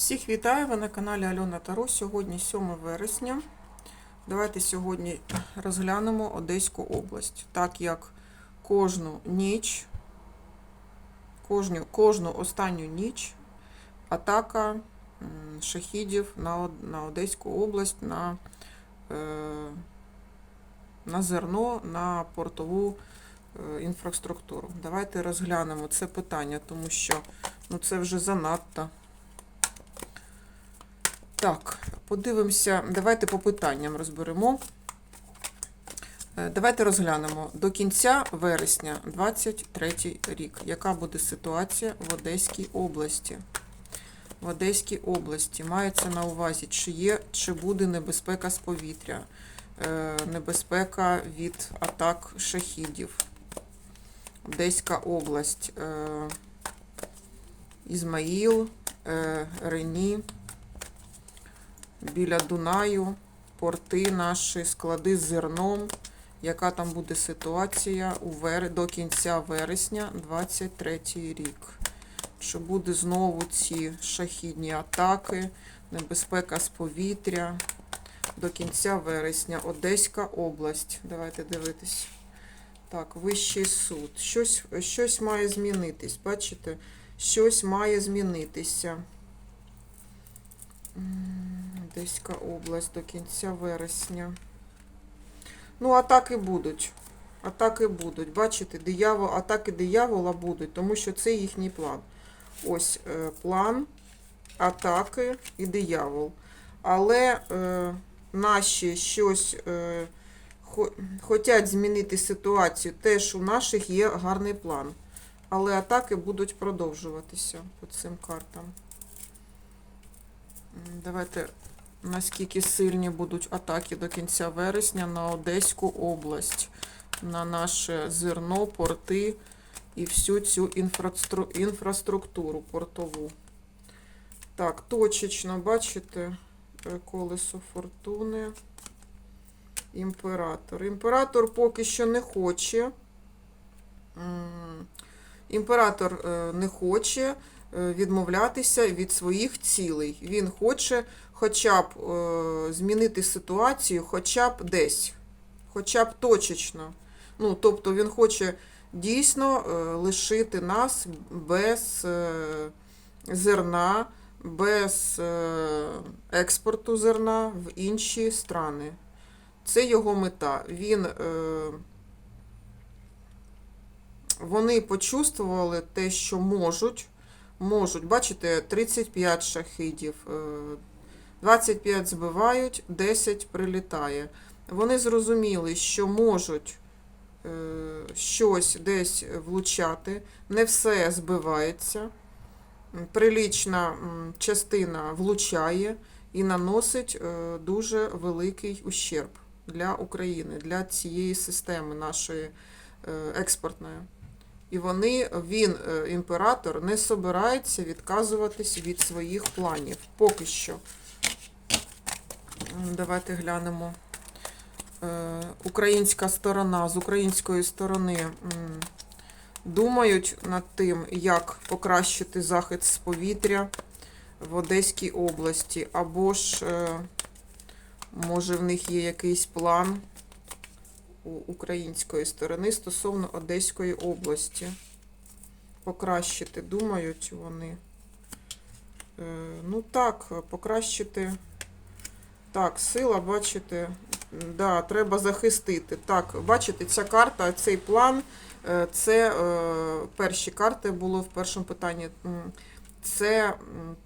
Всіх вітаю! Ви на каналі Альона Таро. Сьогодні 7 вересня. Давайте сьогодні розглянемо Одеську область. Так як кожну ніч, кожну, кожну останню ніч атака шахідів на, на Одеську область, на, е, на зерно, на портову е, інфраструктуру. Давайте розглянемо це питання, тому що ну, це вже занадто. Так, подивимося. Давайте по питанням розберемо. Е, Давайте розглянемо до кінця вересня 23 рік. Яка буде ситуація в Одеській області? В Одеській області мається на увазі, чи є, чи буде небезпека з повітря, е, небезпека від атак шахідів. Одеська область. е, Ізмаїл, Рені біля Дунаю, порти наші, склади з зерном. Яка там буде ситуація у вер... до кінця вересня 23 рік? Чи буде знову ці шахідні атаки, небезпека з повітря до кінця вересня? Одеська область. Давайте дивитись. Так, Вищий суд. Щось, щось має змінитись. Бачите? Щось має змінитися. Одеська область до кінця вересня. Ну, атаки будуть. Атаки будуть. Бачите, диявол, атаки диявола будуть, тому що це їхній план. Ось е, план, атаки і диявол. Але е, наші щось е, хо, хочуть змінити ситуацію. Теж у наших є гарний план. Але атаки будуть продовжуватися по цим картам. Давайте, наскільки сильні будуть атаки до кінця вересня на Одеську область, на наше зерно, порти і всю цю інфрастру- інфраструктуру портову. Так, точечно, бачите, е, колесо фортуни. Імператор. Імператор поки що не хоче. Імператор е, не хоче е, відмовлятися від своїх цілей. Він хоче хоча б е, змінити ситуацію, хоча б десь, хоча б точечно. Ну, тобто він хоче дійсно е, лишити нас без е, зерна, без експорту зерна в інші страни. Це його мета. Він, вони почувствували те, що можуть. Можуть, бачите, 35 шахидів, 25 збивають, 10 прилітає. Вони зрозуміли, що можуть е, щось десь влучати, не все збивається. Прилічна частина влучає і наносить е, дуже великий ущерб для України, для цієї системи нашої е, експортної. І вони, він, імператор, не собирається відказуватись від своїх планів. Поки що. Давайте глянемо. Е, Українська сторона з української сторони думають над тим, як покращити захист з повітря в Одеській області, або ж, е, може, в них є якийсь план у української сторони стосовно Одеської області. Покращити, думають вони. Е, Ну так, покращити. Так, сила, бачите, да, треба захистити. Так, бачите, ця карта, цей план, е, це е, перші карти було в першому питанні. Це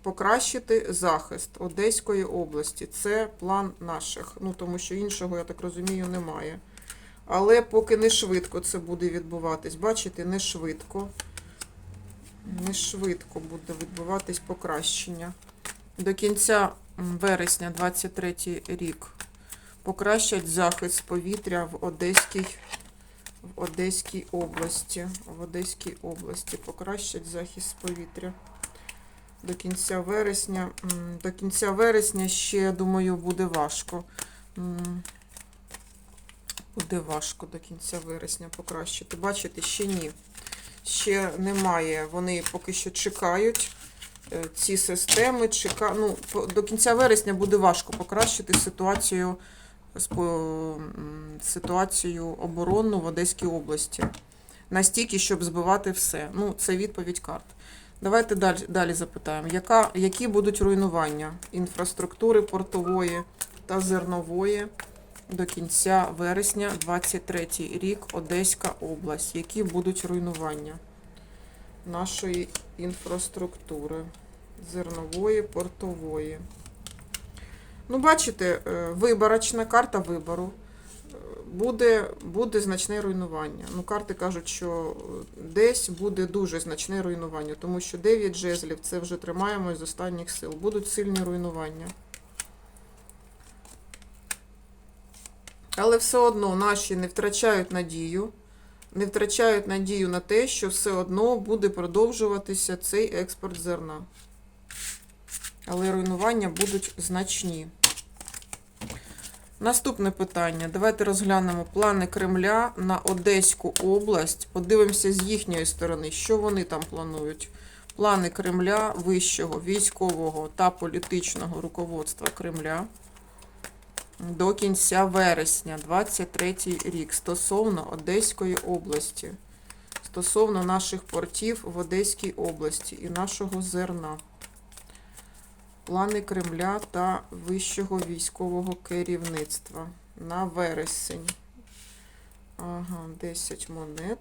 покращити захист Одеської області. Це план наших. Ну, тому що іншого, я так розумію, немає. Але поки не швидко це буде відбуватись. Бачите, не швидко. Не швидко буде відбуватись покращення. До кінця вересня 23 рік покращать захист повітря в Одеській, в Одеській області. В Одеській області покращать захист повітря. До кінця вересня. До кінця вересня ще, думаю, буде важко. Буде важко до кінця вересня покращити. Бачите, ще ні. Ще немає. Вони поки що чекають. Е, ці системи. Чека... Ну, до кінця вересня буде важко покращити ситуацію, ситуацію оборонну в Одеській області. Настільки, щоб збивати все. Ну, це відповідь карт. Давайте далі, далі запитаємо, яка, які будуть руйнування інфраструктури портової та зернової до кінця вересня 23 рік Одеська область. Які будуть руйнування нашої інфраструктури зернової, портової? Ну, бачите, е, виборочна карта вибору. Буде, буде значне руйнування. Ну, карти кажуть, що десь буде дуже значне руйнування, тому що 9 жезлів це вже тримаємо з останніх сил. Будуть сильні руйнування. Але все одно наші не втрачають надію, не втрачають надію на те, що все одно буде продовжуватися цей експорт зерна. Але руйнування будуть значні. Наступне питання. Давайте розглянемо плани Кремля на Одеську область. Подивимося з їхньої сторони, що вони там планують. Плани Кремля, вищого військового та політичного руководства Кремля до кінця вересня 23 рік стосовно Одеської області, стосовно наших портів в Одеській області і нашого зерна. Плани Кремля та вищого військового керівництва на вересень. Ага, 10 монет.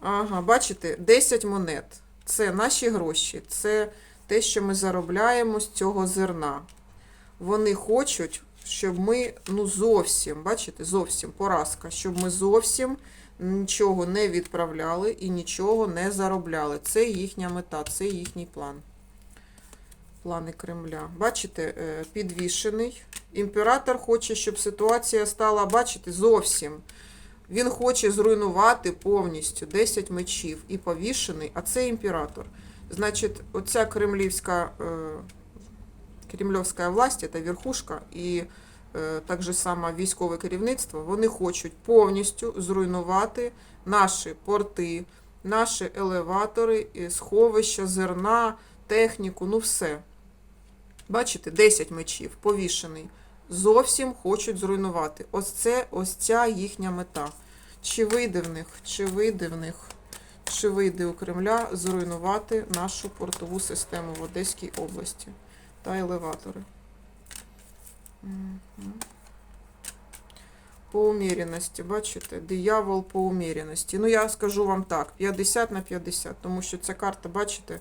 Ага, бачите, 10 монет. Це наші гроші, це те, що ми заробляємо з цього зерна. Вони хочуть, щоб ми ну зовсім, бачите, зовсім поразка, щоб ми зовсім нічого не відправляли і нічого не заробляли. Це їхня мета, це їхній план. Плани Кремля. Бачите, е, підвішений. Імператор хоче, щоб ситуація стала, бачите, зовсім. Він хоче зруйнувати повністю 10 мечів і повішений, а це імператор. Значить, оця кремлівська, е, власть, це верхушка, і е, так же само військове керівництво, вони хочуть повністю зруйнувати наші порти, наші елеватори, і сховища зерна, техніку, ну все. Бачите, 10 мечів, повішений. Зовсім хочуть зруйнувати. Ось це, ось ця їхня мета. Чи вийде в них, чи вийде в них, чи вийде у Кремля зруйнувати нашу портову систему в Одеській області та елеватори. Мгм. По уміряності, бачите, диявол по уміряності. Ну, я скажу вам так, 50 на 50, тому що ця карта, бачите,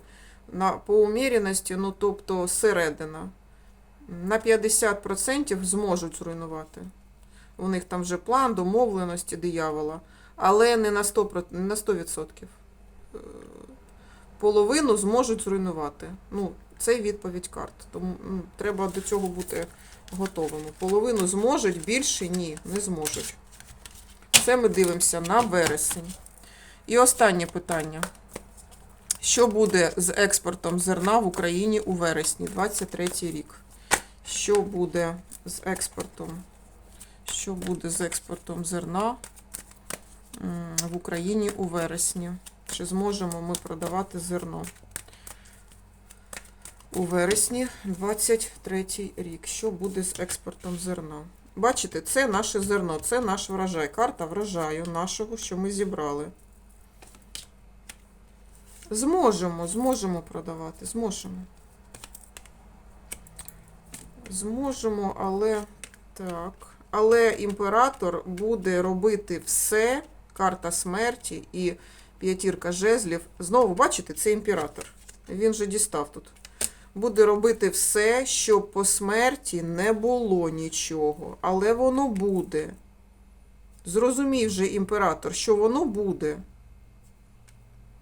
на, по уміряності, ну, тобто середина. На 50% зможуть зруйнувати. У них там вже план домовленості диявола, але не на 100%. Не на 100%. Е, Половину зможуть зруйнувати. Ну, це відповідь карт. Тому ну, треба до цього бути готовими. Половину зможуть, більше ні, не зможуть. Це ми дивимося на вересень. І останнє питання. Що буде з експортом зерна в Україні у вересні 23 рік? Що буде з експортом? Що буде з експортом зерна в Україні у вересні? Чи зможемо ми продавати зерно? У вересні 23 рік. Що буде з експортом зерна? Бачите, це наше зерно, це наш врожай. Карта врожаю нашого, що ми зібрали. Зможемо, зможемо продавати, зможемо. Зможемо, але так. Але імператор буде робити все, карта смерті і п'ятірка жезлів. Знову, бачите, це імператор. Він же дістав тут. Буде робити все, щоб по смерті не було нічого. Але воно буде. Зрозумів же імператор, що воно буде.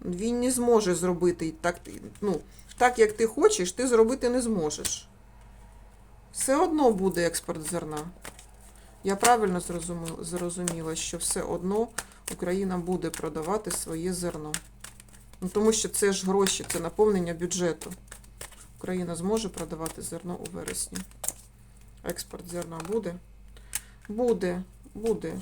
Він не зможе зробити так, ну, так, як ти хочеш, ти зробити не зможеш. Все одно буде експорт зерна. Я правильно зрозуміла, що все одно Україна буде продавати своє зерно. Ну, тому що це ж гроші, це наповнення бюджету. Україна зможе продавати зерно у вересні. Експорт зерна буде? Буде, буде.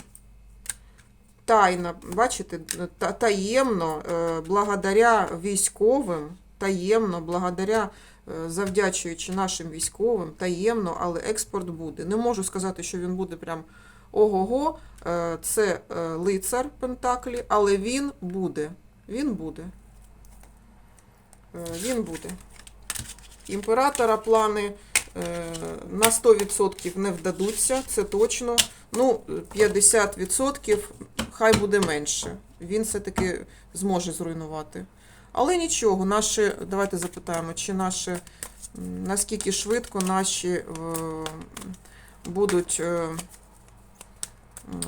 Тайна, бачите, та- таємно, е, благодаря військовим, таємно, благодаря, е, завдячуючи нашим військовим, таємно, але експорт буде. Не можу сказати, що він буде прям ого-го. Е, Це лицар Пентаклі, але він буде. Він буде. Він буде. Імператора плани е, на 100% не вдадуться, це точно. Ну, 50% хай буде менше. Він все-таки зможе зруйнувати. Але нічого, наші, давайте запитаємо, чи наші, наскільки швидко наші е, будуть е,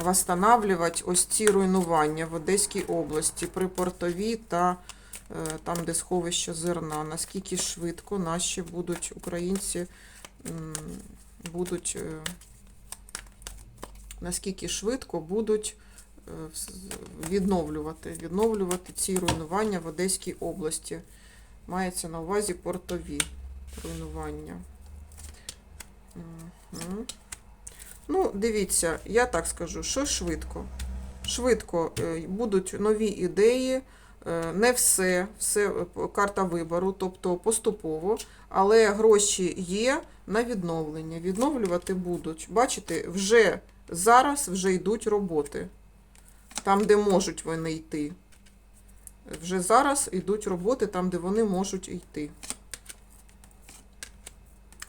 восстанавливати ось ці руйнування в Одеській області при портові та там, де сховище зерна. Наскільки швидко наші будуть українці будуть, е, наскільки швидко будуть е, відновлювати, відновлювати ці руйнування в Одеській області. Мається на увазі портові руйнування. Ну, дивіться, я так скажу, що швидко. Швидко е, будуть нові ідеї, е, не все, все е, карта вибору, тобто поступово, але гроші є на відновлення. Відновлювати будуть. Бачите, вже зараз вже йдуть роботи. Там, де можуть вони йти. Вже зараз йдуть роботи там, де вони можуть йти.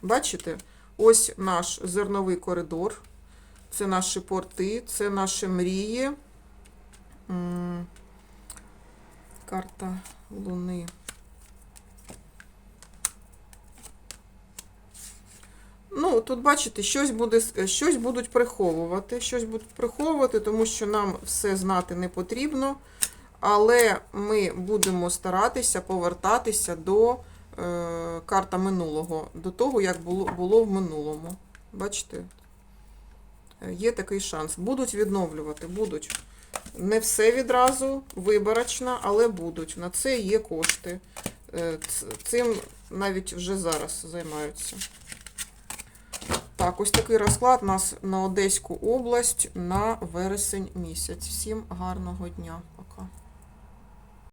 Бачите? Ось наш зерновий коридор. Це наші порти, це наші мрії. Карта Луни. Ну, тут бачите, щось, буде, щось будуть приховувати. Щось будуть приховувати, тому що нам все знати не потрібно. Але ми будемо старатися повертатися до е, карта минулого, до того, як було, було в минулому. Бачите? Е, Є такий шанс. Будуть відновлювати, будуть. Не все відразу, виборочно, але будуть. На це є кошти. Е, Цим навіть вже зараз займаються. Так, ось такий розклад у нас на Одеську область на вересень місяць. Всім гарного дня!